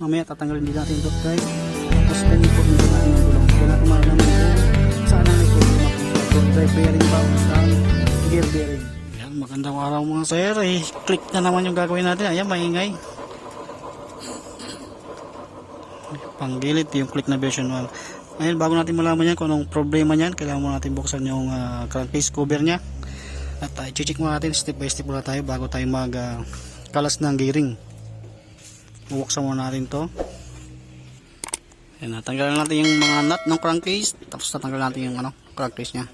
mamaya tatanggalin din natin dot drive tapos panikot din natin yung gulong kaya natin malalaman kung saan ang may problema kung drive bearing ba sa gear bearing. Yan magandang araw mga sir. Eh, click na naman yung gagawin natin. Ayan maingay. Panggilid yung click na version 1 ngayon bago natin malaman yan kung anong problema niyan kailangan muna natin buksan yung ah, crankcase cover nya at uh, i-check muna natin step by step muna tayo bago tayo mag ah, kalas ng gearing bubuksan muna natin to. Ayan, natanggalan natin yung mga nut ng crankcase tapos tatanggalan natin yung ano, crankcase nya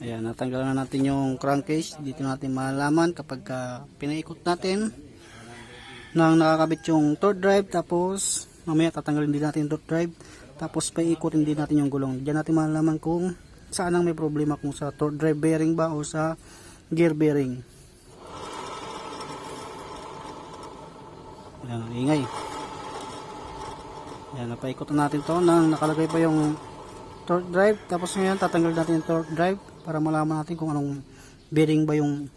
Ayan, natanggalan na natin yung crankcase dito natin malalaman kapag ah, pinaikot natin nang nakakabit yung third drive. Tapos mamaya tatanggalin din natin yung third drive. Tapos paikutin din natin yung gulong. Diyan natin malalaman kung saan ang may problema kung sa third drive bearing ba o sa gear bearing yan ang ingay yan napaikutin natin to nang nakalagay pa yung third drive tapos ngayon tatanggalin natin yung third drive para malaman natin kung anong bearing ba yung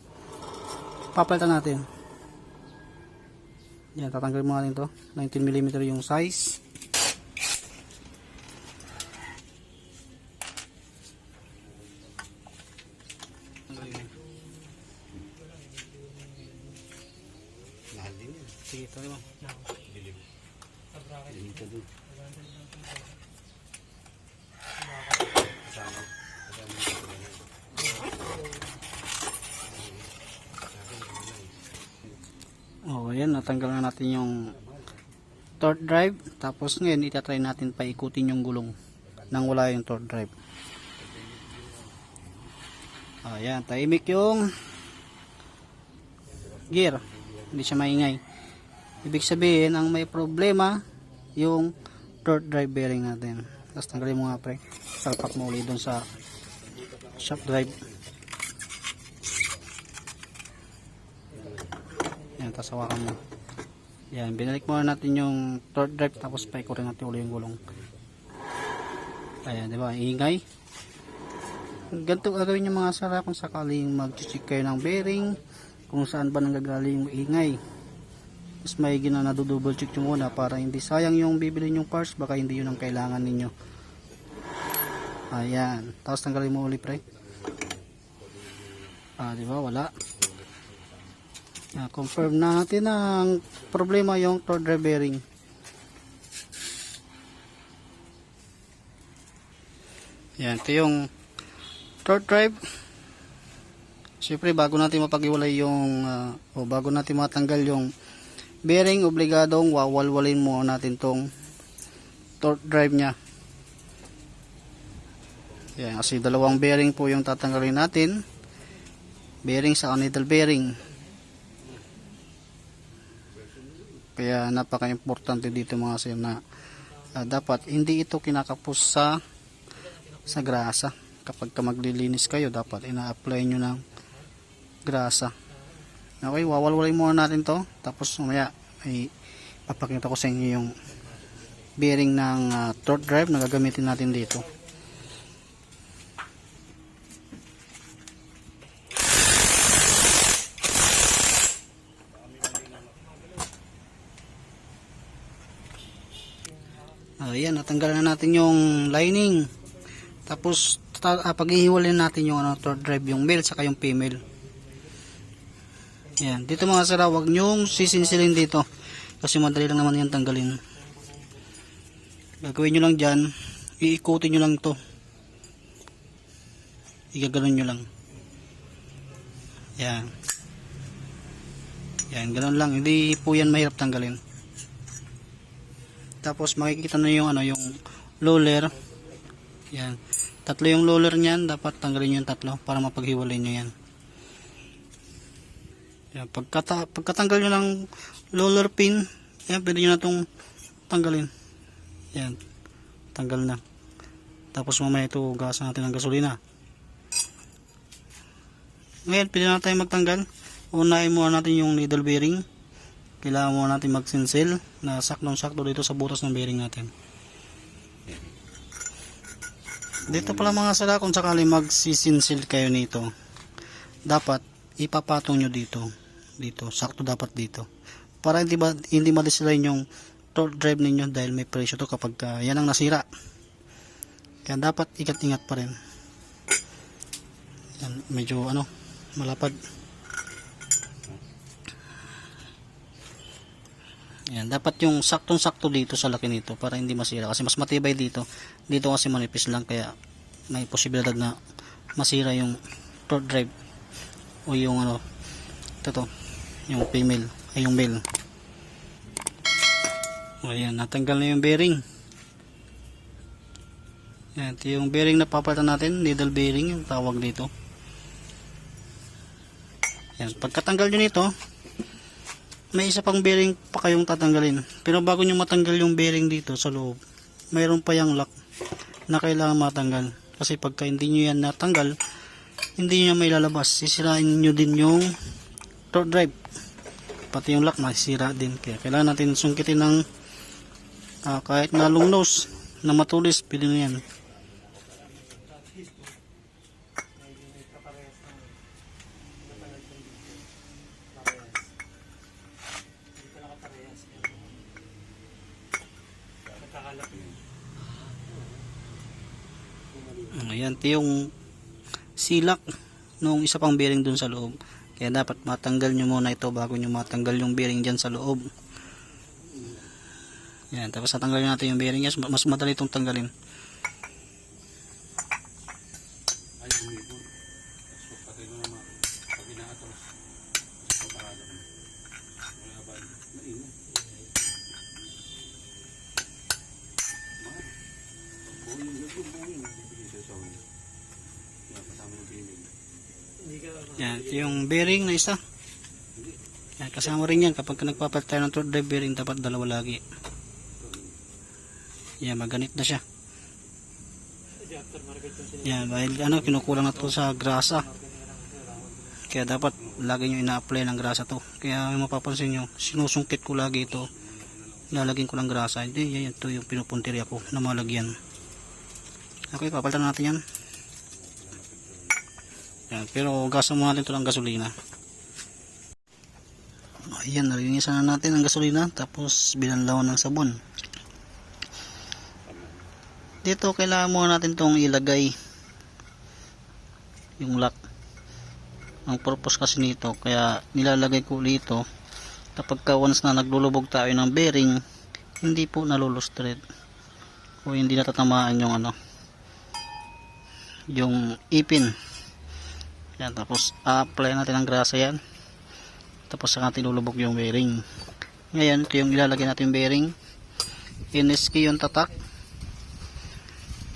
papalitan natin yan, tatanggalin mo natin to. 19mm yung size. Mahal din yan. Sige, tuloy mo. Dito din. Kasama. Kasama. Oh, yan, natanggal na natin yung third drive. Tapos ngayon, itatry natin paikutin yung gulong nang wala yung third drive. Ayan, tahimik yung gear. Hindi siya maingay. Ibig sabihin, ang may problema, yung third drive bearing natin. Tapos tanggalin mo nga pre. Salpak mo ulit dun sa shop drive. Yan, tapos hawakan mo. Yan, binalik muna natin yung third drive tapos paikurin natin ulit yung gulong. Ayan, di ba? Ingay. Ganito gagawin yung mga sara kung sakaling mag-check kayo ng bearing kung saan ba nanggagaling yung ingay. Mas may gina na check nyo muna para hindi sayang yung bibili yung parts baka hindi yun ang kailangan ninyo. Ayan. Tapos tanggalin mo ulit pre. Ah, di ba? Wala. Ah, confirm natin ang problema yung third drive bearing. Yan, ito yung third drive. Siyempre, bago natin mapag-iwalay yung, ah, o bago natin matanggal yung bearing, obligadong wawalwalin muna natin tong third drive nya. Yan, kasi dalawang bearing po yung tatanggalin natin. Bearing sa needle bearing. Kaya napaka-importante dito mga sir na ah, dapat hindi ito kinakapos sa sa grasa. Kapag ka maglilinis kayo, dapat ina-apply nyo ng grasa. Okay, wawalwalin muna natin to. Tapos mamaya ay papakita ko sa inyo yung bearing ng ah, torque drive na gagamitin natin dito. Ayan, natanggalan na natin yung lining. Tapos ta- ah, paghihiwalay natin yung ano, third drive, yung male saka yung female. Ayan, dito mga sara, wag nyong sisinsilin dito. Kasi madali lang naman yan tanggalin. Gagawin nyo lang dyan, iikutin nyo lang to. Igaganon nyo lang. Ayan. Ayan, ganun lang. Hindi po yan mahirap tanggalin. Tapos makikita na yung ano yung roller. Yan. Tatlo yung roller niyan, dapat tanggalin yung tatlo para mapaghiwalay niyo yan. Yan, pagkata pagkatanggal niyo ng roller pin, yan pwede niyo na tong tanggalin. Yan. Tanggal na. Tapos mamaya ito gasan natin ng gasolina. Ngayon, pwede na tayo magtanggal. Unahin muna natin yung needle bearing kailangan mo natin magsinsil na saktong sakto dito sa butas ng bearing natin. Dito pala mga sala kung sakali magsisinsil kayo nito dapat ipapatong nyo dito. Dito sakto dapat dito. Para hindi ba hindi ma-design yung torque drive ninyo dahil may presyo to kapag ah, yan ang nasira. Kaya dapat ingat-ingat pa rin. Yan medyo ano malapad yan dapat yung saktong-sakto dito sa laki nito para hindi masira. Kasi mas matibay dito. Dito kasi manipis lang kaya may posibilidad na masira yung torque drive o yung ano ito to yung female ay yung male. Ayan natanggal na yung bearing. Yan ito yung bearing na papalitan natin needle bearing yung tawag dito. Yan pagkatanggal nyo nito may isa pang bearing pa kayong tatanggalin. Pero bago nyo matanggal yung bearing dito sa loob mayroon pa yung lock na kailangan matanggal. Kasi pagka hindi nyo yan natanggal hindi nyo may lalabas. Sisirain nyo din yung torque drive. Pati yung lock masisira din. Kaya kailangan natin sungkitin ng ah, kahit na long nose na matulis pili nyo yan ito yung silak nung isa pang bearing dun sa loob. Kaya dapat matanggal nyo muna ito bago nyo matanggal yung bearing dyan sa loob. Yan tapos natanggalin natin yung bearing. Yes, mas madali itong tanggalin Ay, umipon. So, patay na naman. Pag inaatras. So, parada mo. Wala ba? Maingat. Mahal. Buhin, gagawin, buhin. Bibigay sa'yo sa huli. Yan, kasama ng pinig. Yan yung bearing na isa. Yan, kasama rin yan. Kapag nagpapalit tayo ng torque drive bearing dapat dalawa lagi. Yan maganit na siya. Yan dahil ano kinukulang na to sa grasa. Kaya dapat lagi nyo ina-apply ng grasa to. Kaya mapapansin nyo sinusungkit ko lagi ito. Lalagyan ko ng grasa. Hindi yan ito yung pinupuntirya ko na malagyan. Okay papalitan natin yan yan, pero gasa muna natin ito ng gasolina. Ayan nalinisan na natin ang gasolina tapos binanlawan ng sabon. Dito kailangan muna natin itong ilagay yung lock. Ang purpose kasi nito kaya nilalagay ko dito kapag ka once na naglulubog tayo ng bearing hindi po nalulustrate o hindi natatamaan yung ano yung ipin yan tapos apply natin ang grasa yan. Tapos saka natin lulubog yung bearing. Ngayon ito yung ilalagay natin bearing. NSK yung tatak.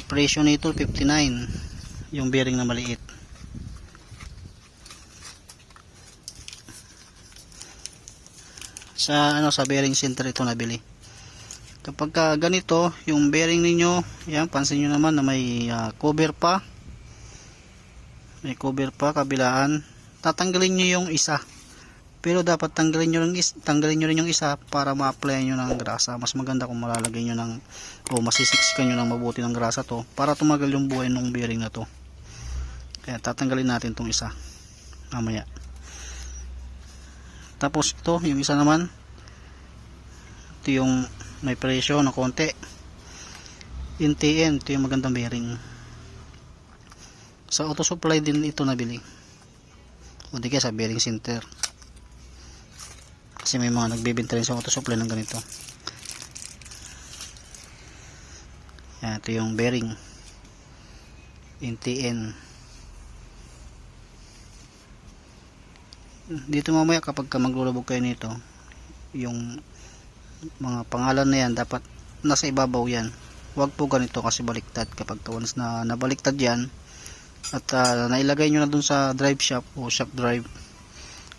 Presyo nito 59 yung bearing na maliit. Sa ano sa bearing center ito nabili. Kapag ka ganito yung bearing ninyo yan pansin nyo naman na may ah, cover pa may cover pa kabilaan. Tatanggalin nyo yung isa. Pero dapat tanggalin nyo, is, tanggalin nyo rin yung isa para ma-apply nyo ng grasa. Mas maganda kung malalagay nyo ng o masisiksikan nyo ng mabuti ng grasa to para tumagal yung buhay ng bearing na to. Kaya tatanggalin natin tong isa. Mamaya. Tapos ito yung isa naman. Ito yung may presyo na konti. Yung TN ito yung magandang bearing sa auto supply din ito nabili. O di kaya sa bearing center. Kasi may mga nagbibenta rin sa auto supply ng ganito. Yan ito yung bearing. Yung TN dito mamaya kapag ka maglulubog kayo nito yung mga pangalan na yan dapat nasa ibabaw yan. Wag po ganito kasi baliktad. Kapag ka once na nabaliktad yan at ah, nailagay nyo na dun sa drive shop o shop drive.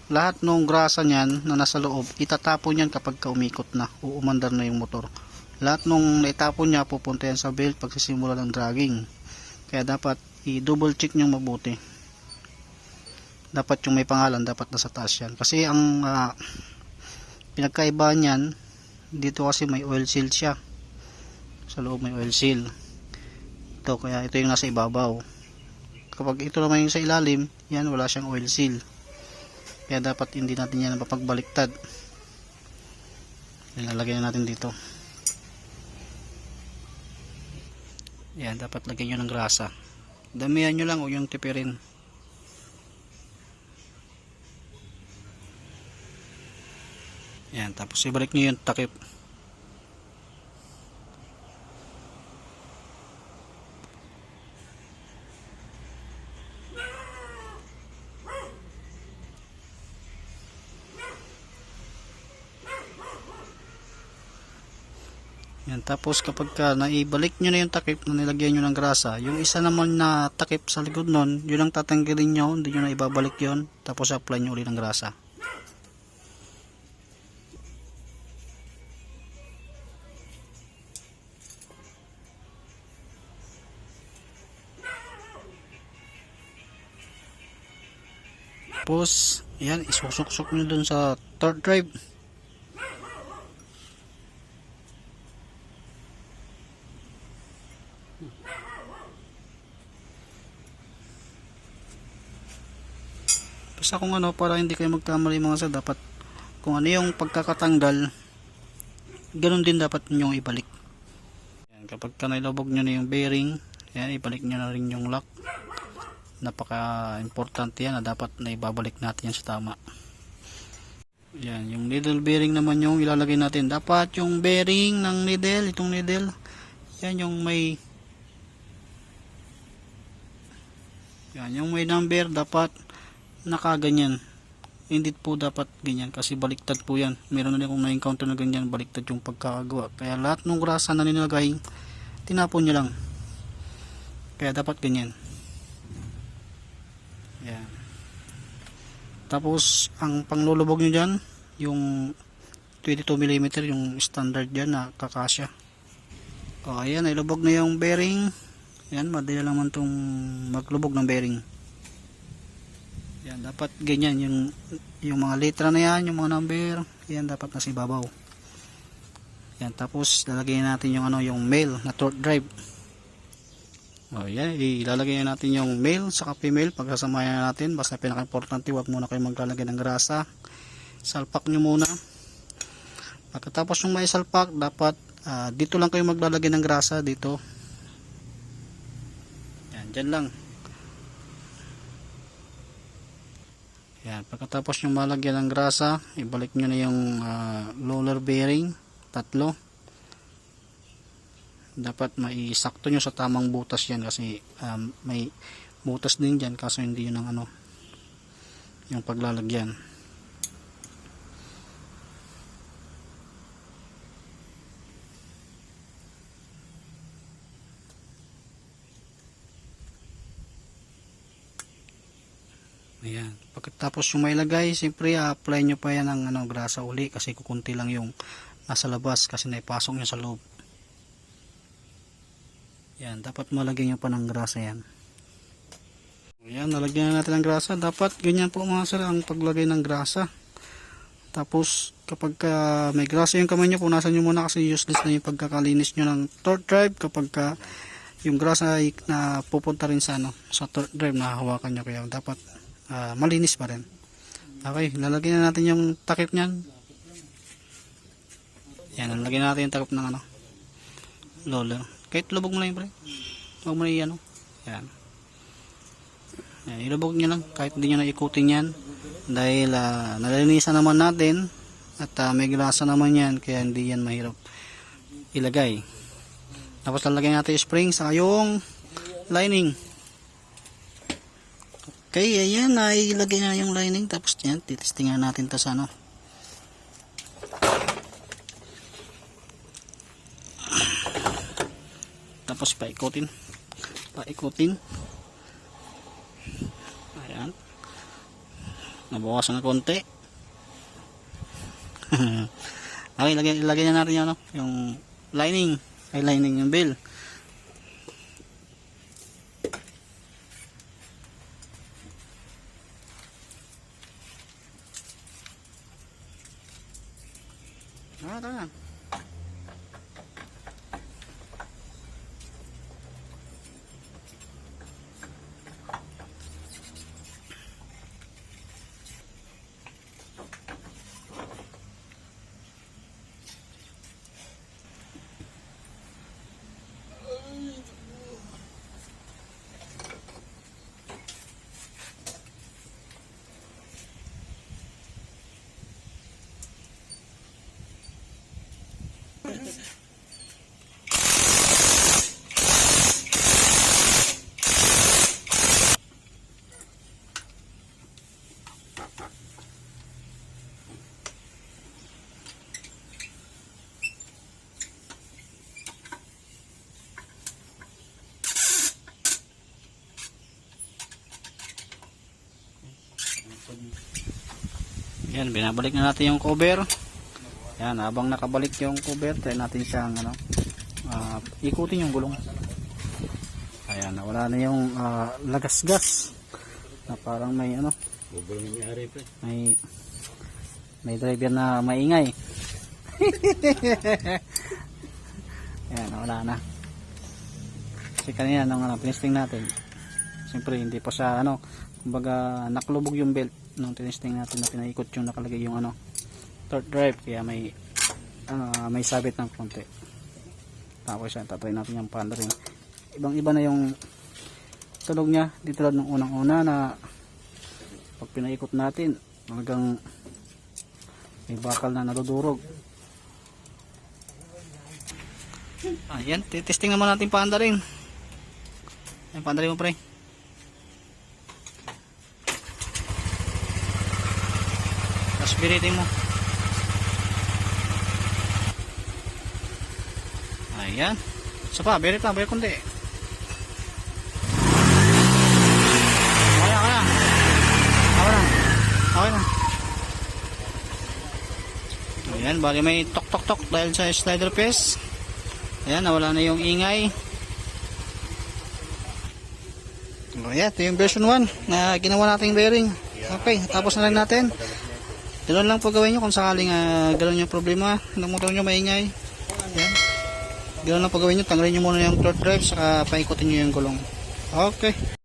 Lahat ng grasa niyan na nasa loob itatapon yan kapag ka umikot na o umandar na yung motor. Lahat nung naitapon niya pupunta yan sa belt pagsisimula ng dragging. Kaya dapat i-double check nyo mabuti. Dapat yung may pangalan dapat nasa taas yan. Kasi ang ah, pinagkaiba niyan dito kasi may oil seal siya. Sa loob may oil seal. Ito kaya ito yung nasa ibabaw kapag ito naman yung sa ilalim yan wala siyang oil seal. Kaya dapat hindi natin yan mapagbaliktad ilalagay na natin dito. Yan dapat lagyan nyo ng grasa. Damihan nyo lang o yung tipirin. Yan tapos ibalik nyo yung takip Yan, tapos kapag ka naibalik nyo na yung takip na nilagyan nyo ng grasa, yung isa naman na takip sa likod nun, yun ang tatanggalin nyo, hindi nyo na ibabalik yon tapos apply nyo ulit ng grasa. Tapos, yan, isusuksok nyo dun sa third drive. Basta kung ano, para hindi kayo magkamali mga sir, dapat kung ano yung pagkakatanggal, ganun din dapat ninyong ibalik. Yan, kapag ka nailabog nyo na yung bearing, yan, ibalik nyo na rin yung lock. Napaka importante yan na dapat na ibabalik natin yan sa tama. Yan, yung needle bearing naman yung ilalagay natin. Dapat yung bearing ng needle, itong needle, yan yung may yan, yung may number dapat nakaganyan. Hindi po dapat ganyan kasi baliktad po yan. Meron na rin akong na-encounter na ganyan, baliktad yung pagkakagawa. Kaya lahat ng grasa na nilagay, tinapon nyo lang. Kaya dapat ganyan. Yan. Tapos, ang panglulubog nyo dyan, yung 22mm, yung standard dyan na kakasya. O, ayan, ilubog na yung bearing. Yan, madali lang man itong maglubog ng bearing. Yan, dapat ganyan yung yung mga letra na yan, yung mga number, yan dapat nasa ibabaw. Yan, tapos lalagay natin yung ano, yung male na torque drive. O yan, ilalagay natin yung male sa female pagkasamayan natin. Basta pinaka-importante, wag muna kayo maglalagay ng grasa. Salpak nyo muna. Pagkatapos yung may salpak, dapat ah, dito lang kayo maglalagay ng grasa dito. Yan, dyan lang. Yan, pagkatapos yung malagyan ng grasa, ibalik nyo na yung ah, roller bearing, tatlo. Dapat maisakto nyo sa tamang butas yan kasi um, may butas din dyan kaso hindi yun ang ano, yung paglalagyan. Ayan. Pagkatapos yung may lagay, siyempre apply nyo pa yan ng ano, grasa uli kasi kukunti lang yung nasa labas kasi naipasok nyo sa loob. Yan, dapat malagyan nyo pa ng grasa yan. Ayan, nalagyan na natin ng grasa. Dapat ganyan po mga sir ang paglagay ng grasa. Tapos kapag ka may grasa yung kamay nyo, punasan nyo muna kasi useless na yung pagkakalinis nyo ng torque drive kapag ka yung grasa ay na pupunta rin sa ano sa torque drive na hawakan nyo kaya dapat ah, malinis pa rin. Okay, lalagyan na natin yung takip niyan. Yan, lalagyan natin yung takip ng ano. Lola. Kahit lubog mo lang yung pre. Huwag mo na i-ano. Yan. Yan, ilubog nyo lang. Kahit hindi nyo na ikutin yan. Dahil ah, nalinisan naman natin. At ah, may grasa naman yan. Kaya hindi yan mahirap ilagay. Tapos lalagyan natin yung spring sa yung lining. Okay, ayan, nailagay na yung lining. Tapos yan, titestingan natin to sa ano. Tapos paikutin. Paikutin. Ayan. Nabawasan na konti. okay, lagay, lagay na natin yung, ano, yung lining. Ay, lining yung bill. Ah, tara na. Yan, binabalik na natin yung cover. Yan, habang nakabalik yung cover, try natin siyang ano, ah, ikutin yung gulong. Ayan, wala na yung ah, lagas-gas na parang may ano, pre. may may driver na maingay. Yan, wala na. Kasi kanina nung ano, tinesting natin. Siyempre hindi pa sa ano, kumbaga naklubog yung belt nung tinesting natin na pinaikot yung nakalagay yung ano, third drive kaya may ano, may sabit ng konti. Tapos yan, tatry natin yung panda rin. Ibang iba na yung tulog niya, di tulad nung unang-una na pag pinaikot natin, talagang may bakal na nadudurog. Ayan, titesting naman natin panda rin. Ayan, panda rin mo pre. Tapos biritin mo. Ayan. Isa pa, birit lang, birit kundi. Okay na, okay na. Okay na. Okay na. Ayan, bali may tok tok tok dahil sa slider press. Ayan, nawala na yung ingay. O yan, ito yung version 1 na ginawa nating bearing. Okay, tapos na lang natin. Ganun lang po gawin nyo kung sakaling uh, ganun yung problema ng motor nyo maingay. Ganun lang po gawin nyo, tanggalin nyo muna yung third drive saka paikutin nyo yung gulong. Okay.